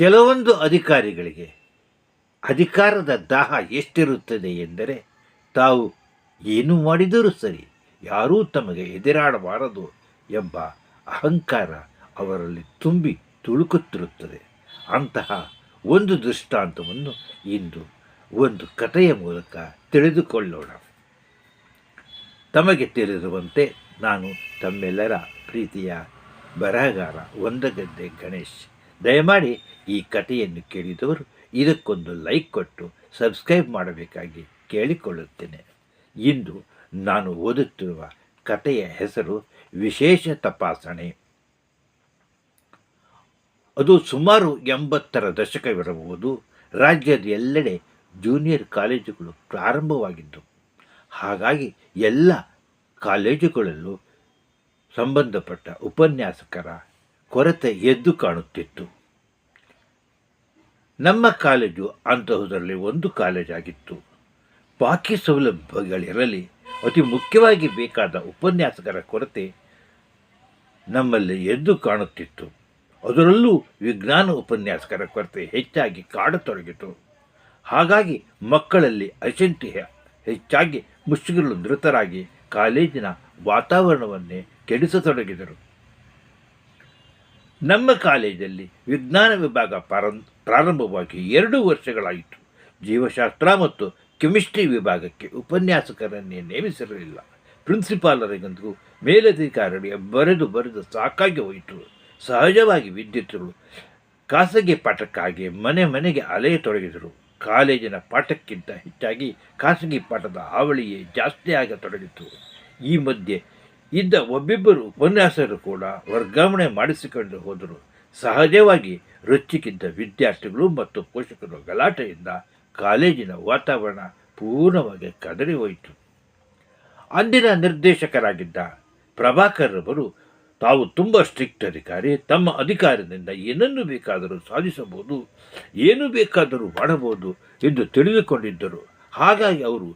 ಕೆಲವೊಂದು ಅಧಿಕಾರಿಗಳಿಗೆ ಅಧಿಕಾರದ ದಾಹ ಎಷ್ಟಿರುತ್ತದೆ ಎಂದರೆ ತಾವು ಏನು ಮಾಡಿದರೂ ಸರಿ ಯಾರೂ ತಮಗೆ ಎದುರಾಡಬಾರದು ಎಂಬ ಅಹಂಕಾರ ಅವರಲ್ಲಿ ತುಂಬಿ ತುಳುಕುತ್ತಿರುತ್ತದೆ. ಅಂತಹ ಒಂದು ದೃಷ್ಟಾಂತವನ್ನು ಇಂದು ಒಂದು ಕಥೆಯ ಮೂಲಕ ತಿಳಿದುಕೊಳ್ಳೋಣ. ತಮಗೆ ತಿಳಿದಿರುವಂತೆ ನಾನು ತಮ್ಮೆಲ್ಲರ ಪ್ರೀತಿಯ ಬರಹಗಾರ ಒಂದಗದ್ದೆ ಗಣೇಶ್. ದಯಮಾಡಿ ಈ ಕಥೆಯನ್ನು ಕೇಳಿದವರು ಇದಕ್ಕೊಂದು ಲೈಕ್ ಕೊಟ್ಟು ಸಬ್ಸ್ಕ್ರೈಬ್ ಮಾಡಬೇಕಾಗಿ ಕೇಳಿಕೊಳ್ಳುತ್ತೇನೆ. ಇಂದು ನಾನು ಓದುತ್ತಿರುವ ಕಥೆಯ ಹೆಸರು ವಿಶೇಷ ತಪಾಸಣೆ. ಅದು ಸುಮಾರು ಎಂಬತ್ತರ ದಶಕವಿರಬಹುದು. ರಾಜ್ಯದ ಎಲ್ಲೆಡೆ ಜೂನಿಯರ್ ಕಾಲೇಜುಗಳು ಪ್ರಾರಂಭವಾಗಿದ್ದವು ಹಾಗಾಗಿ ಎಲ್ಲ ಕಾಲೇಜುಗಳಲ್ಲೂ ಸಂಬಂಧಪಟ್ಟ ಉಪನ್ಯಾಸಕರ ಕೊರತೆ ಎದ್ದು ಕಾಣುತ್ತಿತ್ತು. ನಮ್ಮ ಕಾಲೇಜು ಅಂತಹುದರಲ್ಲಿ ಒಂದು ಕಾಲೇಜಾಗಿತ್ತು ಬಾಕಿ ಸೌಲಭ್ಯಗಳಿರಲಿ, ಅತಿ ಮುಖ್ಯವಾಗಿ ಬೇಕಾದ ಉಪನ್ಯಾಸಕರ ಕೊರತೆ ನಮ್ಮಲ್ಲಿ ಎದ್ದು ಕಾಣುತ್ತಿತ್ತು. ಅದರಲ್ಲೂ ವಿಜ್ಞಾನ ಉಪನ್ಯಾಸಕರ ಕೊರತೆ ಹೆಚ್ಚಾಗಿ ಕಾಡತೊಡಗಿತು. ಹಾಗಾಗಿ ಮಕ್ಕಳಲ್ಲಿ ಅಶಂತಿ ಹೆಚ್ಚಾಗಿ ಮುಷ್ಟಿಗಳು ನೃತರಾಗಿ ಕಾಲೇಜಿನ ವಾತಾವರಣವನ್ನೇ ಕೆಡಿಸತೊಡಗಿದರು. ನಮ್ಮ ಕಾಲೇಜಲ್ಲಿ ವಿಜ್ಞಾನ ವಿಭಾಗ ಪ್ರಾರಂಭ, ಪ್ರಾರಂಭವಾಗಿ ಎರಡು ವರ್ಷಗಳಾಯಿತು. ಜೀವಶಾಸ್ತ್ರ ಮತ್ತು ಕೆಮಿಸ್ಟ್ರಿ ವಿಭಾಗಕ್ಕೆ ಉಪನ್ಯಾಸಕರನ್ನೇ ನೇಮಿಸಿರಲಿಲ್ಲ. ಪ್ರಿನ್ಸಿಪಾಲರಿಗಂತೂ ಮೇಲಧಿಕಾರಿಗೆ ಬರೆದು ಬರೆದು ಸಾಕಾಗಿ ಹೋಯಿತು. ಸಹಜವಾಗಿ ವಿದ್ಯಾರ್ಥಿಗಳು ಖಾಸಗಿ ಪಾಠಕ್ಕಾಗಿ ಮನೆ ಮನೆಗೆ ಅಲೆಯ ತೊಡಗಿದರು. ಕಾಲೇಜಿನ ಪಾಠಕ್ಕಿಂತ ಹೆಚ್ಚಾಗಿ ಖಾಸಗಿ ಪಾಠದ ಹಾವಳಿಯೇ ಜಾಸ್ತಿ ಆಗತೊಡಗಿತು ಈ ಮಧ್ಯೆ ಇದ್ದ ಒಬ್ಬಿಬ್ಬರು ಉಪನ್ಯಾಸರು ಕೂಡ ವರ್ಗಾವಣೆ ಮಾಡಿಸಿಕೊಂಡು ಹೋದರು. ಸಹಜವಾಗಿ ರೊಚ್ಚಿಗಿದ್ದ ವಿದ್ಯಾರ್ಥಿಗಳು ಮತ್ತು ಪೋಷಕರು ಗಲಾಟೆಯಿಂದ ಕಾಲೇಜಿನ ವಾತಾವರಣ ಪೂರ್ಣವಾಗಿ ಕದರಿ ಹೋಯಿತು. ಅಂದಿನ ನಿರ್ದೇಶಕರಾಗಿದ್ದ ಪ್ರಭಾಕರ್ ಅವರು ತಾವು ತುಂಬ ಸ್ಟ್ರಿಕ್ಟ್ ಅಧಿಕಾರಿ, ತಮ್ಮ ಅಧಿಕಾರದಿಂದ ಏನನ್ನು ಬೇಕಾದರೂ ಸಾಧಿಸಬಹುದು, ಏನು ಬೇಕಾದರೂ ಮಾಡಬಹುದು ಎಂದು ತಿಳಿದುಕೊಂಡಿದ್ದರು. ಹಾಗಾಗಿ ಅವರು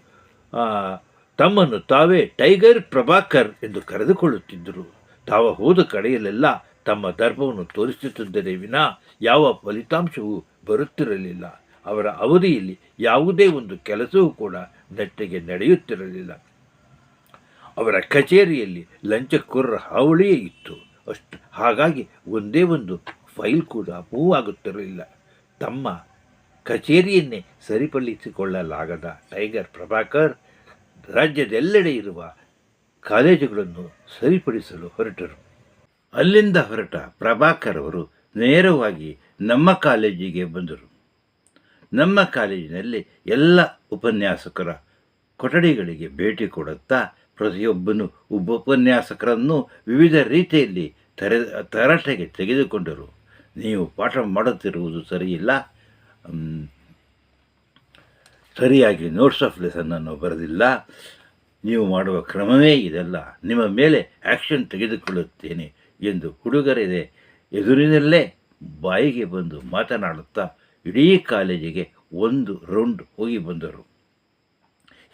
ತಮ್ಮನ್ನು ತಾವೇ ಟೈಗರ್ ಪ್ರಭಾಕರ್ ಎಂದು ಕರೆದುಕೊಳ್ಳುತ್ತಿದ್ದರು. ತಾವು ಹೋದ ಕಡೆಯಲ್ಲೆಲ್ಲ ತಮ್ಮ ದರ್ಪವನ್ನು ತೋರಿಸುತ್ತಿದ್ದರೆ ವಿನ ಯಾವ ಫಲಿತಾಂಶವೂ ಬರುತ್ತಿರಲಿಲ್ಲ. ಅವರ ಅವಧಿಯಲ್ಲಿ ಯಾವುದೇ ಒಂದು ಕೆಲಸವೂ ಕೂಡ ನೆಟ್ಟಿಗೆ ನಡೆಯುತ್ತಿರಲಿಲ್ಲ. ಅವರ ಕಚೇರಿಯಲ್ಲಿ ಲಂಚಕೋರರ ಹಾವಳಿಯೇ ಇತ್ತು. ಅಷ್ಟು ಹಾಗಾಗಿ ಒಂದೇ ಒಂದು ಫೈಲ್ ಕೂಡ ಮೂವ್ ಆಗುತ್ತಿರಲಿಲ್ಲ ತಮ್ಮ ಕಚೇರಿಯನ್ನೇ ಸರಿಪಡಿಸಿಕೊಳ್ಳಲಾಗದ ಟೈಗರ್ ಪ್ರಭಾಕರ್ ರಾಜ್ಯದೆಲ್ಲೆಡೆ ಇರುವ ಕಾಲೇಜುಗಳನ್ನು ಸರಿಪಡಿಸಲು ಹೊರಟರು. ಅಲ್ಲಿಂದ ಹೊರಟ ಪ್ರಭಾಕರ್ ಅವರು ನೇರವಾಗಿ ನಮ್ಮ ಕಾಲೇಜಿಗೆ ಬಂದರು. ನಮ್ಮ ಕಾಲೇಜಿನಲ್ಲಿ ಎಲ್ಲ ಉಪನ್ಯಾಸಕರ ಕೊಠಡಿಗಳಿಗೆ ಭೇಟಿ ಕೊಡುತ್ತಾ ಪ್ರತಿಯೊಬ್ಬನು ಉಪನ್ಯಾಸಕರನ್ನು ವಿವಿಧ ರೀತಿಯಲ್ಲಿ ತರೆ, ತರಾಟೆಗೆ ತೆಗೆದುಕೊಂಡರು. ನೀವು ಪಾಠ ಮಾಡುತ್ತಿರುವುದು ಸರಿಯಿಲ್ಲ. ಸರಿಯಾಗಿ ನೋಟ್ಸ್ ಆಫ್ ಲೆಸನ್ನನ್ನು ಬರೆದಿಲ್ಲ. ನೀವು ಮಾಡುವ ಕ್ರಮವೇ ಇದಲ್ಲ. ನಿಮ್ಮ ಮೇಲೆ ಆ್ಯಕ್ಷನ್ ತೆಗೆದುಕೊಳ್ಳುತ್ತೇನೆ ಎಂದು ಹುಡುಗರಿದೆ. ಎದುರಿನಲ್ಲೇ ಬಾಯಿಗೆ ಬಂದು ಮಾತನಾಡುತ್ತಾ ಇಡೀ ಕಾಲೇಜಿಗೆ ಒಂದು ರೌಂಡ್ ಹೋಗಿ ಬಂದರು.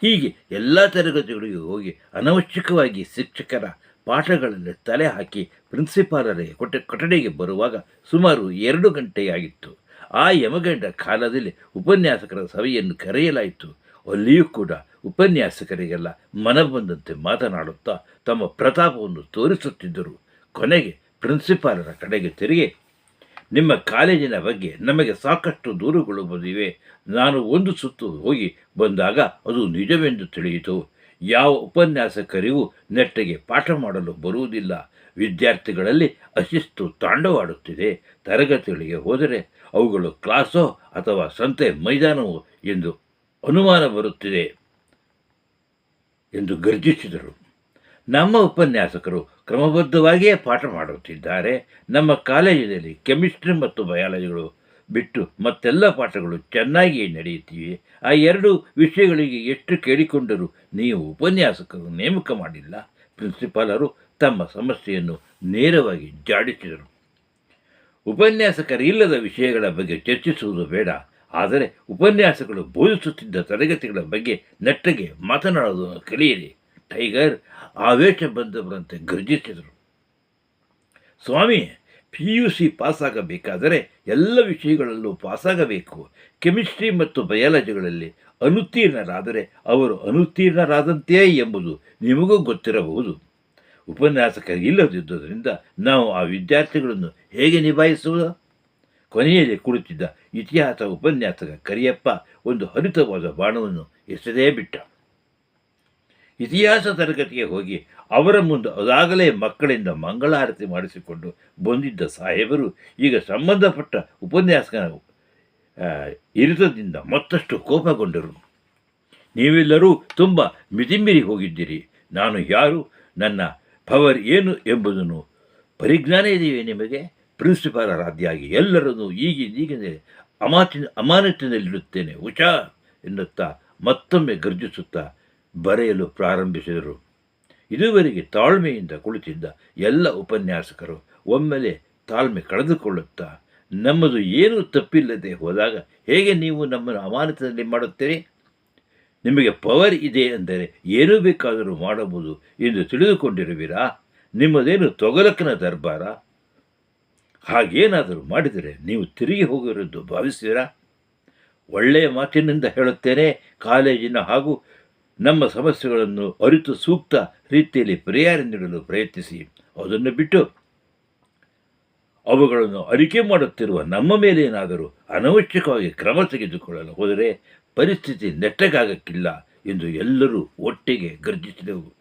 ಹೀಗೆ ಎಲ್ಲ ತರಗತಿಗಳಿಗೂ ಹೋಗಿ ಅನವಶ್ಯಕವಾಗಿ ಶಿಕ್ಷಕರ ಪಾಠಗಳಲ್ಲಿ ತಲೆ ಹಾಕಿ ಪ್ರಿನ್ಸಿಪಾಲರಿಗೆ ಕೊಟ್ಟ ಕೊಠಡಿಗೆ ಬರುವಾಗ ಸುಮಾರು ಎರಡು ಗಂಟೆಯಾಗಿತ್ತು. ಆ ಯಮಗಂಡ ಕಾಲದಲ್ಲಿ ಉಪನ್ಯಾಸಕರ ಸಭೆಯನ್ನು ಕರೆಯಲಾಯಿತು. ಅಲ್ಲಿಯೂ ಕೂಡ ಉಪನ್ಯಾಸಕರಿಗೆಲ್ಲ ಮನಬಂದಂತೆ ಮಾತನಾಡುತ್ತಾ ತಮ್ಮ ಪ್ರತಾಪವನ್ನು ತೋರಿಸುತ್ತಿದ್ದರು. ಕೊನೆಗೆ ಪ್ರಿನ್ಸಿಪಾಲರ ಕಡೆಗೆ ತಿರುಗಿ, ನಿಮ್ಮ ಕಾಲೇಜಿನ ಬಗ್ಗೆ ನಮಗೆ ಸಾಕಷ್ಟು ದೂರುಗಳು ಬಂದಿವೆ. ನಾನು ಒಂದು ಸುತ್ತು ಹೋಗಿ ಬಂದಾಗ ಅದು ನಿಜವೆಂದು ತಿಳಿಯಿತು. ಯಾವ ಉಪನ್ಯಾಸಕರಿಗೂ ನೆಟ್ಟಗೆ ಪಾಠ ಮಾಡಲು ಬರುವುದಿಲ್ಲ. ವಿದ್ಯಾರ್ಥಿಗಳಲ್ಲಿ ಅಶಿಸ್ತು ತಾಂಡವಾಡುತ್ತಿದೆ. ತರಗತಿಗಳಿಗೆ ಹೋದರೆ ಅವುಗಳು ಕ್ಲಾಸೋ ಅಥವಾ ಸಂತೆ ಮೈದಾನವೋ ಎಂದು ಅನುಮಾನ ಬರುತ್ತಿದೆ ಎಂದು ಗರ್ಜಿಸಿದರು. ನಮ್ಮ ಉಪನ್ಯಾಸಕರು ಕ್ರಮಬದ್ಧವಾಗಿಯೇ ಪಾಠ ಮಾಡುತ್ತಿದ್ದಾರೆ. ನಮ್ಮ ಕಾಲೇಜಿನಲ್ಲಿ ಕೆಮಿಸ್ಟ್ರಿ ಮತ್ತು ಬಯಾಲಜಿಗಳು ಬಿಟ್ಟು ಮತ್ತೆಲ್ಲ ಪಾಠಗಳು ಚೆನ್ನಾಗಿಯೇ ನಡೆಯುತ್ತಿವೆ. ಆ ಎರಡು ವಿಷಯಗಳಿಗೆ ಎಷ್ಟು ಕೇಳಿಕೊಂಡರೂ ನೀವು ಉಪನ್ಯಾಸಕರು ನೇಮಕ ಮಾಡಿಲ್ಲ. ಪ್ರಿನ್ಸಿಪಾಲರು ತಮ್ಮ ಸಮಸ್ಯೆಯನ್ನು ನೇರವಾಗಿ ಜಾಡಿಸಿದರು. ಉಪನ್ಯಾಸಕರಿಲ್ಲದ ವಿಷಯಗಳ ಬಗ್ಗೆ ಚರ್ಚಿಸುವುದು ಬೇಡ. ಆದರೆ ಉಪನ್ಯಾಸಗಳು ಬೋಧಿಸುತ್ತಿದ್ದ ತರಗತಿಗಳ ಬಗ್ಗೆ ನೆಟ್ಟಗೆ ಮಾತನಾಡುವುದನ್ನು ಕಲಿಯಿರಿ. ಟೈಗರ್ ಆವೇಶ ಬಂದವರಂತೆ ಗರ್ಜಿಸಿದರು. ಸ್ವಾಮಿ ಪಿ ಯು ಸಿ ಪಾಸಾಗಬೇಕಾದರೆ ಎಲ್ಲ ವಿಷಯಗಳಲ್ಲೂ ಪಾಸಾಗಬೇಕು. ಕೆಮಿಸ್ಟ್ರಿ ಮತ್ತು ಬಯಾಲಜಿಗಳಲ್ಲಿ ಅನುತ್ತೀರ್ಣರಾದರೆ ಅವರು ಅನುತ್ತೀರ್ಣರಾದಂತೆಯೇ ಎಂಬುದು ನಿಮಗೂ ಗೊತ್ತಿರಬಹುದು. ಉಪನ್ಯಾಸಕರಿಲ್ಲದಿದ್ದುದರಿಂದ ನಾವು ಆ ವಿದ್ಯಾರ್ಥಿಗಳನ್ನು ಹೇಗೆ ನಿಭಾಯಿಸುವುದು? ಕೊನೆಯಲ್ಲಿ ಕುಳಿತಿದ್ದ ಇತಿಹಾಸ ಉಪನ್ಯಾಸಕ ಕರಿಯಪ್ಪ ಒಂದು ಹರಿತವಾದ ಬಾಣವನ್ನು ಎಸೆದೇ ಬಿಟ್ಟ. ಇತಿಹಾಸ ತರಗತಿಗೆ ಹೋಗಿ ಅವರ ಮುಂದೆ ಅದಾಗಲೇ ಮಕ್ಕಳಿಂದ ಮಂಗಳಾರತಿ ಮಾಡಿಸಿಕೊಂಡು ಬಂದಿದ್ದ ಸಾಹೇಬರು ಈಗ ಸಂಬಂಧಪಟ್ಟ ಉಪನ್ಯಾಸಕನ ಇರಿತದಿಂದ ಮತ್ತಷ್ಟು ಕೋಪಗೊಂಡರು. ನೀವೆಲ್ಲರೂ ತುಂಬ ಮಿತಿಮಿರಿ ಹೋಗಿದ್ದೀರಿ. ನಾನು ಯಾರು? ನನ್ನ ಪವರ್ ಏನು ಎಂಬುದನ್ನು ಪರಿಜ್ಞಾನ ಇದೆಯೇ ನಿಮಗೆ. ಪ್ರಿನ್ಸಿಪಾಲರಾದ್ಯಾಗಿ ಎಲ್ಲರನ್ನು ಈಗಿಂದೀಗಲೇ ಅಮಾತಿನ ಅಮಾನತಿನಲ್ಲಿಡುತ್ತೇನೆ ಹುಷಾರ್ ಎನ್ನುತ್ತಾ ಮತ್ತೊಮ್ಮೆ ಗರ್ಜಿಸುತ್ತಾ ಬರೆಯಲು ಪ್ರಾರಂಭಿಸಿದರು. ಇದುವರೆಗೆ ತಾಳ್ಮೆಯಿಂದ ಕುಳಿತಿದ್ದ ಎಲ್ಲ ಉಪನ್ಯಾಸಕರು ಒಮ್ಮೆಲೆ ತಾಳ್ಮೆ ಕಳೆದುಕೊಳ್ಳುತ್ತಾ, ನಮ್ಮದು ಏನೂ ತಪ್ಪಿಲ್ಲದೆ ಹೋದಾಗ ಹೇಗೆ ನೀವು ನಮ್ಮನ್ನು ಅಮಾನತಿನಲ್ಲಿ ಮಾಡುತ್ತೀರಿ? ನಿಮಗೆ ಪವರ್ ಇದೆ ಅಂದರೆ ಏನು ಬೇಕಾದರೂ ಮಾಡಬಹುದು ಎಂದು ತಿಳಿದುಕೊಂಡಿರುವಿರಾ? ನಿಮ್ಮದೇನು ತೊಗಲಕ್ಕನ ದರ್ಬಾರ? ಹಾಗೇನಾದರೂ ಮಾಡಿದರೆ ನೀವು ತಿರುಗಿ ಹೋಗಿರೋದು ಭಾವಿಸುವಿರಾ? ಒಳ್ಳೆಯ ಮಾತಿನಿಂದ ಹೇಳುತ್ತೇನೆ, ಕಾಲೇಜಿನ ಹಾಗೂ ನಮ್ಮ ಸಮಸ್ಯೆಗಳನ್ನು ಅರಿತು ಸೂಕ್ತ ರೀತಿಯಲ್ಲಿ ಪರಿಹಾರ ನೀಡಲು ಪ್ರಯತ್ನಿಸಿ. ಅದನ್ನು ಬಿಟ್ಟು ಅವುಗಳನ್ನು ಅರಿಕೆ ಮಾಡುತ್ತಿರುವ ನಮ್ಮ ಮೇಲೇನಾದರೂ ಅನವಶ್ಯಕವಾಗಿ ಕ್ರಮ ತೆಗೆದುಕೊಳ್ಳಲು ಹೋದರೆ ಪರಿಸ್ಥಿತಿ ನೆಟ್ಟಗಾಗಕ್ಕಿಲ್ಲ ಎಂದು ಎಲ್ಲರೂ ಒಟ್ಟಿಗೆ ಗರ್ಜಿಸಿದೆವು.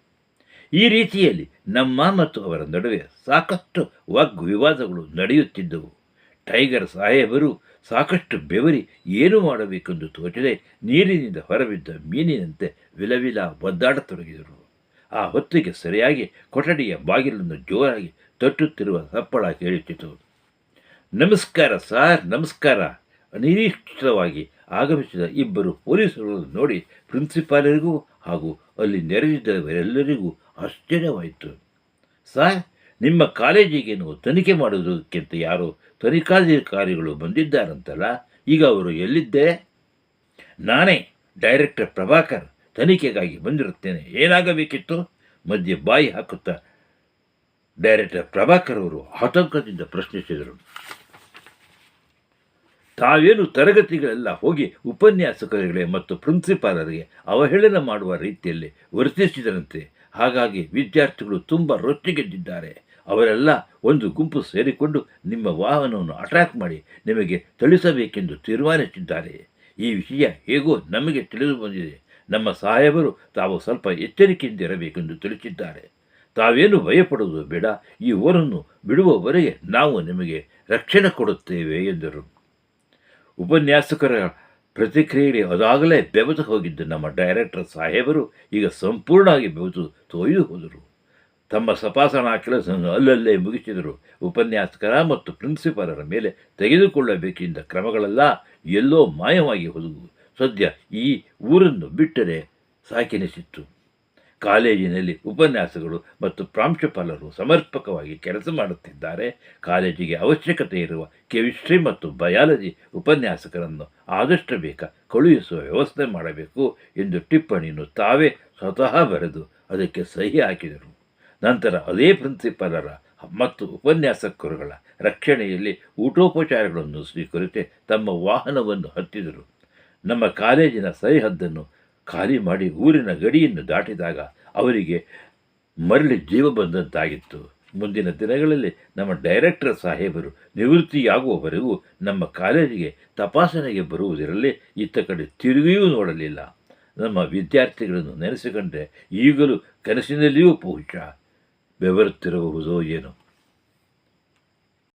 ಈ ರೀತಿಯಲ್ಲಿ ನಮ್ಮ ಮತ್ತು ಅವರ ನಡುವೆ ಸಾಕಷ್ಟು ವಾಗ್ವಿವಾದಗಳು ನಡೆಯುತ್ತಿದ್ದವು. ಟೈಗರ್ ಸಾಹೇಬರು ಸಾಕಷ್ಟು ಬೆವರಿ ಏನು ಮಾಡಬೇಕೆಂದು ತೋಚದೆ ನೀರಿನಿಂದ ಹೊರಬಿದ್ದ ಮೀನಿನಂತೆ ವಿಲವಿಲ ಒದ್ದಾಡತೊಡಗಿದರು. ಆ ಹೊತ್ತಿಗೆ ಸರಿಯಾಗಿ ಕೊಠಡಿಯ ಬಾಗಿಲನ್ನು ಜೋರಾಗಿ ತಟ್ಟುತ್ತಿರುವ ಸಪ್ಪಳ ಕೇಳುತ್ತಿತ್ತು. ನಮಸ್ಕಾರ ಸಾರ್, ನಮಸ್ಕಾರ, ಅನಿರೀಕ್ಷಿತವಾಗಿ ಆಗಮಿಸಿದ ಇಬ್ಬರು ಪೊಲೀಸರನ್ನು ನೋಡಿ ಪ್ರಿನ್ಸಿಪಾಲರಿಗೂ ಹಾಗೂ ಅಲ್ಲಿ ನೆರೆದಿದ್ದವರೆಲ್ಲರಿಗೂ ಆಶ್ಚರ್ಯವಾಯಿತು. ಸಾರ್ ನಿಮ್ಮ ಕಾಲೇಜಿಗೇನು ತನಿಖೆ ಮಾಡುವುದಕ್ಕಿಂತ ಯಾರೋ ತನಿಖಾಧಿಕಾರಿಗಳು ಬಂದಿದ್ದಾರಂತಲ್ಲ, ಈಗ ಅವರು ಎಲ್ಲಿದ್ದೆ? ನಾನೇ ಡೈರೆಕ್ಟರ್ ಪ್ರಭಾಕರ್, ತನಿಖೆಗಾಗಿ ಬಂದಿರುತ್ತೇನೆ. ಏನಾಗಬೇಕಿತ್ತು? ಮಧ್ಯೆ ಬಾಯಿ ಹಾಕುತ್ತಾ ಡೈರೆಕ್ಟರ್ ಪ್ರಭಾಕರ್ ಅವರು ಆತಂಕದಿಂದ ಪ್ರಶ್ನಿಸಿದರು. ತಾವೇನು ತರಗತಿಗಳೆಲ್ಲ ಹೋಗಿ ಉಪನ್ಯಾಸಕರಿಗೆ ಮತ್ತು ಪ್ರಿನ್ಸಿಪಾಲರಿಗೆ ಅವಹೇಳನ ಮಾಡುವ ರೀತಿಯಲ್ಲಿ ವರ್ತಿಸಿದರಂತೆ. ಹಾಗಾಗಿ ವಿದ್ಯಾರ್ಥಿಗಳು ತುಂಬ ರೊಚ್ಚಿಗೆದ್ದಿದ್ದಾರೆ. ಅವರೆಲ್ಲ ಒಂದು ಗುಂಪು ಸೇರಿಕೊಂಡು ನಿಮ್ಮ ವಾಹನವನ್ನು ಅಟ್ಯಾಕ್ ಮಾಡಿ ನಿಮಗೆ ತಿಳಿಸಬೇಕೆಂದು ತೀರ್ಮಾನಿಸಿದ್ದಾರೆ. ಈ ವಿಷಯ ಹೇಗೋ ನಮಗೆ ತಿಳಿದು ಬಂದಿದೆ. ನಮ್ಮ ಸಾಹೇಬರು ತಾವು ಸ್ವಲ್ಪ ಎಚ್ಚರಿಕೆಯಿಂದ ಇರಬೇಕೆಂದು ತಿಳಿಸಿದ್ದಾರೆ. ತಾವೇನು ಭಯಪಡುವುದು ಬೇಡ. ಈ ಊರನ್ನು ಬಿಡುವವರೆಗೆ ನಾವು ನಿಮಗೆ ರಕ್ಷಣೆ ಕೊಡುತ್ತೇವೆ ಎಂದರು. ಉಪನ್ಯಾಸಕರ ಪ್ರತಿಕ್ರಿಯೆಗೆ ಅದಾಗಲೇ ಬೆವತು ಹೋಗಿದ್ದ ನಮ್ಮ ಡೈರೆಕ್ಟರ್ ಸಾಹೇಬರು ಈಗ ಸಂಪೂರ್ಣವಾಗಿ ಬೆವತು ತೊಯ್ದು ಹೋದರು. ತಮ್ಮ ಸಪಾಸಣಾ ಕೆಲಸವನ್ನು ಅಲ್ಲಲ್ಲೇ ಮುಗಿಸಿದರು. ಉಪನ್ಯಾಸಕರ ಮತ್ತು ಪ್ರಿನ್ಸಿಪಾಲರ ಮೇಲೆ ತೆಗೆದುಕೊಳ್ಳಬೇಕಿದ್ದ ಕ್ರಮಗಳೆಲ್ಲ ಎಲ್ಲೋ ಮಾಯವಾಗಿ ಹೋದವು ಸದ್ಯ ಈ ಊರನ್ನು ಬಿಟ್ಟರೆ ಸಾಕೆನಿಸಿತ್ತು. ಕಾಲೇಜಿನಲ್ಲಿ ಉಪನ್ಯಾಸಗಳು ಮತ್ತು ಪ್ರಾಂಶುಪಾಲರು ಸಮರ್ಪಕವಾಗಿ ಕೆಲಸ ಮಾಡುತ್ತಿದ್ದಾರೆ. ಕಾಲೇಜಿಗೆ ಅವಶ್ಯಕತೆ ಇರುವ ಕೆಮಿಸ್ಟ್ರಿ ಮತ್ತು ಬಯಾಲಜಿ ಉಪನ್ಯಾಸಕರನ್ನು ಆದಷ್ಟು ಬೇಗ ಕಳುಹಿಸುವ ವ್ಯವಸ್ಥೆ ಮಾಡಬೇಕು ಎಂದು ಟಿಪ್ಪಣಿಯನ್ನು ತಾವೇ ಸ್ವತಃ ಬರೆದು ಅದಕ್ಕೆ ಸಹಿ ಹಾಕಿದರು. ನಂತರ ಅದೇ ಪ್ರಿನ್ಸಿಪಾಲರ ಮತ್ತು ಉಪನ್ಯಾಸಕರುಗಳ ರಕ್ಷಣೆಯಲ್ಲಿ ಊಟೋಪಚಾರಗಳನ್ನು ಸ್ವೀಕರಿಸಿ ತಮ್ಮ ವಾಹನವನ್ನು ಹತ್ತಿದರು. ನಮ್ಮ ಕಾಲೇಜಿನ ಸರಿಹದ್ದನ್ನು ಖಾಲಿ ಮಾಡಿ ಊರಿನ ಗಡಿಯನ್ನು ದಾಟಿದಾಗ ಅವರಿಗೆ ಮರಳಿ ಜೀವ ಬಂದಂತಾಗಿತ್ತು. ಮುಂದಿನ ದಿನಗಳಲ್ಲಿ ನಮ್ಮ ಡೈರೆಕ್ಟರ್ ಸಾಹೇಬರು ನಿವೃತ್ತಿಯಾಗುವವರೆಗೂ ನಮ್ಮ ಕಾಲೇಜಿಗೆ ತಪಾಸಣೆಗೆ ಬರುವುದರಲ್ಲಿ ಇತ್ತ ಕಡೆ ತಿರುಗಿಯೂ ನೋಡಲಿಲ್ಲ. ನಮ್ಮ ವಿದ್ಯಾರ್ಥಿಗಳನ್ನು ನೆನೆಸಿಕೊಂಡ್ರೆ ಈಗಲೂ ಕನಸಿನಲ್ಲಿಯೂ ಬಹುಶಃ ಬೆವರುತ್ತಿರಬಹುದೋ ಏನೋ.